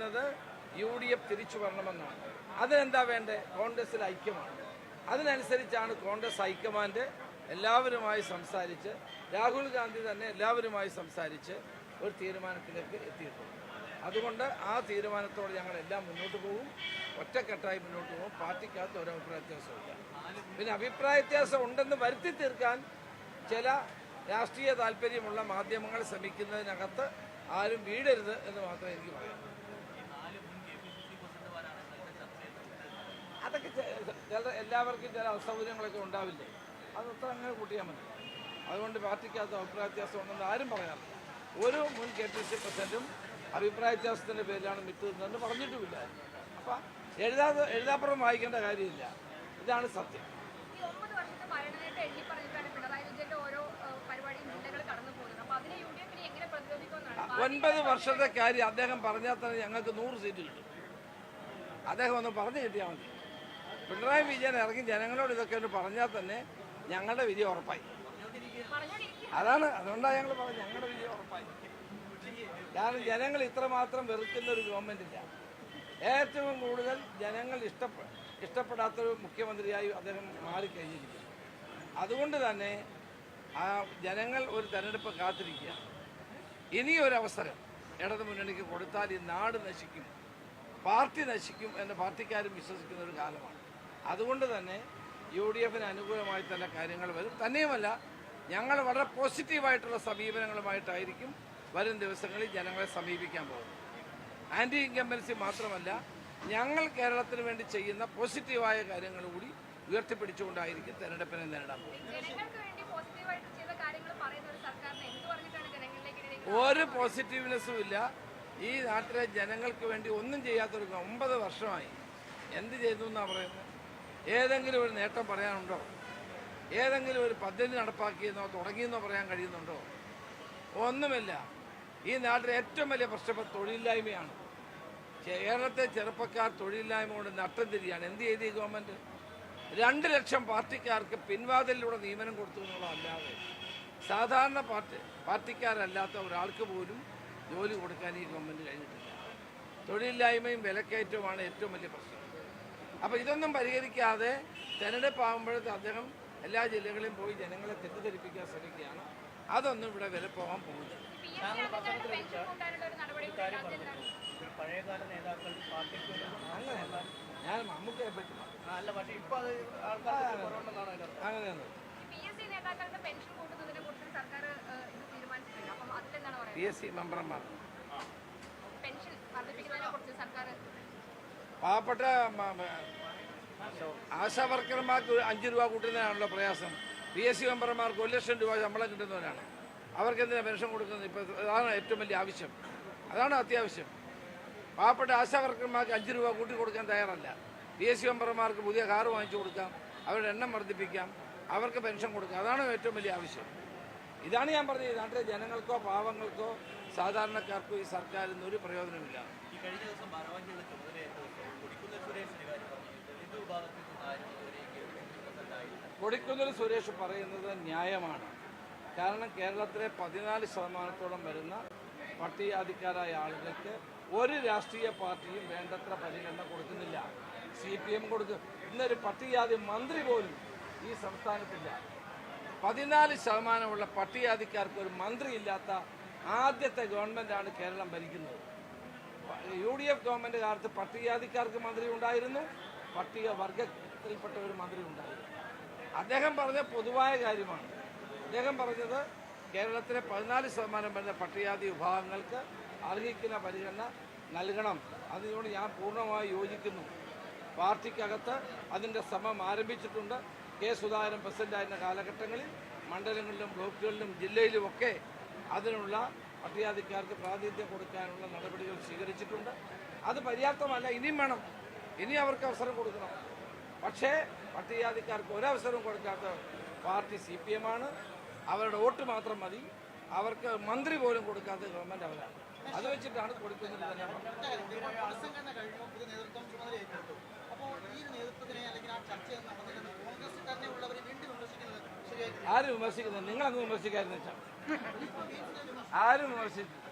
ആഗ്രഹിക്കുന്നത് U D F തിരിച്ചു വരണമെന്നാണ് അതിനെന്താ വേണ്ടേ? കോൺഗ്രസിൽ ഐക്യമാണ്. അതിനനുസരിച്ചാണ് കോൺഗ്രസ് ഹൈക്കമാൻഡ് എല്ലാവരുമായി സംസാരിച്ച് രാഹുൽ ഗാന്ധി തന്നെ എല്ലാവരുമായി സംസാരിച്ച് ഒരു തീരുമാനത്തിലേക്ക് എത്തിയിട്ടുണ്ട്. അതുകൊണ്ട് ആ തീരുമാനത്തോടെ ഞങ്ങൾ എല്ലാം മുന്നോട്ട് പോകും ഒറ്റക്കെട്ടായി മുന്നോട്ട് പോകും പാർട്ടിക്കകത്ത് ഒരു അഭിപ്രായ വ്യത്യാസമില്ല പിന്നെ അഭിപ്രായ വ്യത്യാസം ഉണ്ടെന്ന് വരുത്തി തീർക്കാൻ ചില രാഷ്ട്രീയ താല്പര്യമുള്ള മാധ്യമങ്ങൾ ശ്രമിക്കുന്നതിനകത്ത് ആരും വീടരുത് എന്ന് മാത്രമേ എനിക്ക് പറയാം അതൊക്കെ ചില എല്ലാവർക്കും ചില അസൗകര്യങ്ങളൊക്കെ ഉണ്ടാവില്ലേ? അത് ഉത്തരം അങ്ങനെ കൂട്ടിയാൽ മതി. അതുകൊണ്ട് പാർട്ടിക്കകത്ത് അഭിപ്രായ വ്യത്യാസം ഉണ്ടെന്ന് ആരും പറയാറില്ല. ഒരു മുൻ കെ പി സി പ്രസിഡന്റും അഭിപ്രായ വ്യത്യാസത്തിന്റെ പേരിലാണ് വിറ്റുന്നതെന്ന് പറഞ്ഞിട്ടുമില്ല. അപ്പം എഴുതാതെ എഴുതാപ്പുറം വായിക്കേണ്ട കാര്യമില്ല. ഇതാണ് സത്യം. ഒൻപത് വർഷത്തെ കാര്യം അദ്ദേഹം പറഞ്ഞാൽ തന്നെ ഞങ്ങൾക്ക് നൂറ് സീറ്റ് കിട്ടും. അദ്ദേഹം ഒന്ന് പറഞ്ഞു കിട്ടിയാൽ മതി. പിണറായി വിജയൻ ഇറങ്ങി ജനങ്ങളോട് ഇതൊക്കെ ഒന്ന് പറഞ്ഞാൽ തന്നെ ഞങ്ങളുടെ വിധി ഉറപ്പായി. അതാണ് അതുകൊണ്ടാണ് ഞങ്ങൾ പറഞ്ഞത് ഞങ്ങളുടെ വിധി ഉറപ്പായി. കാരണം ജനങ്ങൾ ഇത്രമാത്രം വെറുക്കുന്ന ഒരു ഗവൺമെന്റ് ഇല്ല. ഏറ്റവും കൂടുതൽ ജനങ്ങൾ ഇഷ്ടപ്പെ ഇഷ്ടപ്പെടാത്തൊരു മുഖ്യമന്ത്രിയായി അദ്ദേഹം മാറിക്കഴിഞ്ഞിരിക്കുന്നു. അതുകൊണ്ട് തന്നെ ആ ജനങ്ങൾ ഒരു തെരഞ്ഞെടുപ്പ് കാത്തിരിക്കുക. ഇനിയൊരവസരം ഇടതു മുന്നണിക്ക് കൊടുത്താൽ ഈ നാട് നശിക്കും പാർട്ടി നശിക്കും എന്ന് പാർട്ടിക്കാരും വിശ്വസിക്കുന്ന ഒരു കാലമാണ്. അതുകൊണ്ട് തന്നെ യു ഡി എഫിന് അനുകൂലമായി തന്നെ കാര്യങ്ങൾ വരും. തന്നെയുമല്ല ഞങ്ങൾ വളരെ പോസിറ്റീവായിട്ടുള്ള സമീപനങ്ങളുമായിട്ടായിരിക്കും വരും ദിവസങ്ങളിൽ ജനങ്ങളെ സമീപിക്കാൻ പോകുന്നത്. ആന്റി ഇൻകംബൻസി മാത്രമല്ല ഞങ്ങൾ കേരളത്തിന് വേണ്ടി ചെയ്യുന്ന പോസിറ്റീവായ കാര്യങ്ങൾ കൂടി ഉയർത്തിപ്പിടിച്ചുകൊണ്ടായിരിക്കും തെരഞ്ഞെടുപ്പിനെ നേരിടാൻ പോകുന്നത്. ഒരു പോസിറ്റീവ്നെസ്സും ഇല്ല. ഈ നാട്ടിലെ ജനങ്ങൾക്ക് വേണ്ടി ഒന്നും ചെയ്യാത്തൊരു ഒമ്പത് വർഷമായി. എന്ത് ചെയ്തു എന്നാണ് പറയുന്നത്? ഏതെങ്കിലും ഒരു നേട്ടം പറയാനുണ്ടോ? ഏതെങ്കിലും ഒരു പദ്ധതി നടപ്പാക്കിയെന്നോ തുടങ്ങിയെന്നോ പറയാൻ കഴിയുന്നുണ്ടോ? ഒന്നുമില്ല. ഈ നാട്ടിലെ ഏറ്റവും വലിയ പ്രശ്നം തൊഴിലില്ലായ്മയാണ്. കേരളത്തെ ചെറുപ്പക്കാർ തൊഴിലില്ലായ്മ കൊണ്ട് നട്ടം തിരിയാണ്. എന്ത് ചെയ്ത് ഈ ഗവൺമെന്റ് രണ്ട് ലക്ഷം പാർട്ടിക്കാർക്ക് പിൻവാതിലൂടെ നിയമനം കൊടുത്തു എന്നുള്ളതല്ലാതെ സാധാരണ പാർട്ടി പാർട്ടിക്കാരല്ലാത്ത ഒരാൾക്ക് പോലും ജോലി കൊടുക്കാൻ ഈ ഗവൺമെന്റ് കഴിഞ്ഞിട്ടില്ല. തൊഴിലില്ലായ്മയും വിലക്കയറ്റവുമാണ് ഏറ്റവും വലിയ പ്രശ്നം. അപ്പോൾ ഇതൊന്നും പരിഹരിക്കാതെ തെരഞ്ഞെടുപ്പ് ആകുമ്പോഴത്തെ അദ്ദേഹം എല്ലാ ജില്ലകളിലും പോയി ജനങ്ങളെ തെറ്റിദ്ധരിപ്പിക്കാൻ ശ്രമിക്കുകയാണ്. അതൊന്നും ഇവിടെ വില പോകാൻ പോകുന്നില്ല. ഞാൻ മമ്മൂക്കയെ പറ്റി. അങ്ങനെയാണ് പി എസ് സി എസ് മെമ്പർമാർ. പെൻഷൻ വർദ്ധിപ്പിക്കുന്നതിനെ കുറിച്ച് സർക്കാർ പാവപ്പെട്ട ആശാ വർക്കർമാർക്ക് അഞ്ച് രൂപ കൂട്ടുന്നതിനാണല്ലോ പ്രയാസം. പി എസ് സി മെമ്പർമാർക്ക് ഒരു ലക്ഷം രൂപ ശമ്പളം കിട്ടുന്നവരാണ്. അവർക്ക് എന്തിനാണ് പെൻഷൻ കൊടുക്കുന്നത്? ഇപ്പോൾ അതാണ് ഏറ്റവും വലിയ ആവശ്യം. അതാണ് അത്യാവശ്യം. പാവപ്പെട്ട ആശാ വർക്കർമാർക്ക് അഞ്ച് രൂപ കൂട്ടി കൊടുക്കാൻ തയ്യാറല്ല. പി എസ് സി മെമ്പർമാർക്ക് പുതിയ കാറ് വാങ്ങിച്ചു കൊടുക്കാം. അവരുടെ എണ്ണം വർദ്ധിപ്പിക്കാം. അവർക്ക് പെൻഷൻ കൊടുക്കാം. അതാണ് ഏറ്റവും വലിയ ആവശ്യം. ഇതാണ് ഞാൻ പറഞ്ഞത്. നാട്ടിലെ ജനങ്ങൾക്കോ പാവങ്ങൾക്കോ സാധാരണക്കാർക്കോ ഈ സർക്കാരിൽ നിന്ന് ഒരു പ്രയോജനമില്ല. കഴിഞ്ഞ ദിവസം ഭാരവാഹികളുടെ ചുമതലയേറ്റ ദിവസം കൊടിക്കുന്ന സുരേഷിന്റെ കാര്യം പറഞ്ഞു. ദളിത് കൊടിക്കുന്നിൽ സുരേഷ് പറയുന്നത് ന്യായമാണ്. കാരണം കേരളത്തിലെ പതിനാല് ശതമാനത്തോളം വരുന്ന പട്ടികജാതിക്കാരായ ആളുകൾക്ക് ഒരു രാഷ്ട്രീയ പാർട്ടിയും വേണ്ടത്ര പരിഗണന കൊടുക്കുന്നില്ല. സി പി എം കൊടുക്കും ഇന്നൊരു പട്ടികജാതി മന്ത്രി പോലും ഈ സംസ്ഥാനത്തില്ല. പതിനാല് ശതമാനമുള്ള പട്ടികജാതിക്കാർക്ക് ഒരു മന്ത്രി ഇല്ലാത്ത ആദ്യത്തെ ഗവൺമെന്റാണ് കേരളം ഭരിക്കുന്നത്. യു ഡി എഫ് ഗവൺമെന്റ് കാലത്ത് പട്ടികജാതിക്കാർക്ക് മന്ത്രി ഉണ്ടായിരുന്നു പട്ടിക വർഗത്തിൽപ്പെട്ട ഒരു മന്ത്രി ഉണ്ടായിരുന്നു അദ്ദേഹം പറഞ്ഞ പൊതുവായ കാര്യമാണ്. അദ്ദേഹം പറഞ്ഞത് കേരളത്തിലെ പതിനാല് ശതമാനം വരുന്ന പട്ടികജാതി വിഭാഗങ്ങൾക്ക് അർഹിക്കുന്ന പരിഗണന നൽകണം. അതിനോട് ഞാൻ പൂർണമായി യോജിക്കുന്നു. പാർട്ടിക്കകത്ത് അതിന്റെ ശ്രമം ആരംഭിച്ചിട്ടുണ്ട്. കെ സുധാകരൻ പ്രസിഡന്റായിരുന്ന കാലഘട്ടങ്ങളിൽ മണ്ഡലങ്ങളിലും ബ്ലോക്കുകളിലും ജില്ലയിലുമൊക്കെ അതിനുള്ള പട്ടികജാതിക്കാർക്ക് പ്രാതിനിധ്യം കൊടുക്കാനുള്ള നടപടികൾ സ്വീകരിച്ചിട്ടുണ്ട്. അത് പര്യാപ്തമല്ല. ഇനിയും വേണം. ഇനി അവർക്ക് അവസരം കൊടുക്കണം. പക്ഷേ പട്ടികജാതിക്കാർക്ക് ഒരവസരവും കൊടുക്കാത്ത പാർട്ടി സി പി എം ആണ്. അവരുടെ വോട്ട് മാത്രം മതി. അവർക്ക് മന്ത്രി പോലും കൊടുക്കാത്ത ഗവൺമെന്റ് അവരാണ്. അത് വെച്ചിട്ടാണ് കൊടുക്കുന്നത് തന്നെ അപ്പോൾ ഈ ഒരു നേതൃത്വത്തിനെ അല്ലെങ്കിൽ ആ ചർച്ച നടന്നില്ലെന്ന് കോൺഗ്രസ് തന്നെ ഉള്ളവരെ വീണ്ടും വിമർശിക്കുന്നത് ശരിയായി ആരും വിമർശിക്കുന്നത് നിങ്ങളങ്ങ് വിമർശിക്കാതിരുന്നു ആരും വിമർശിച്ചു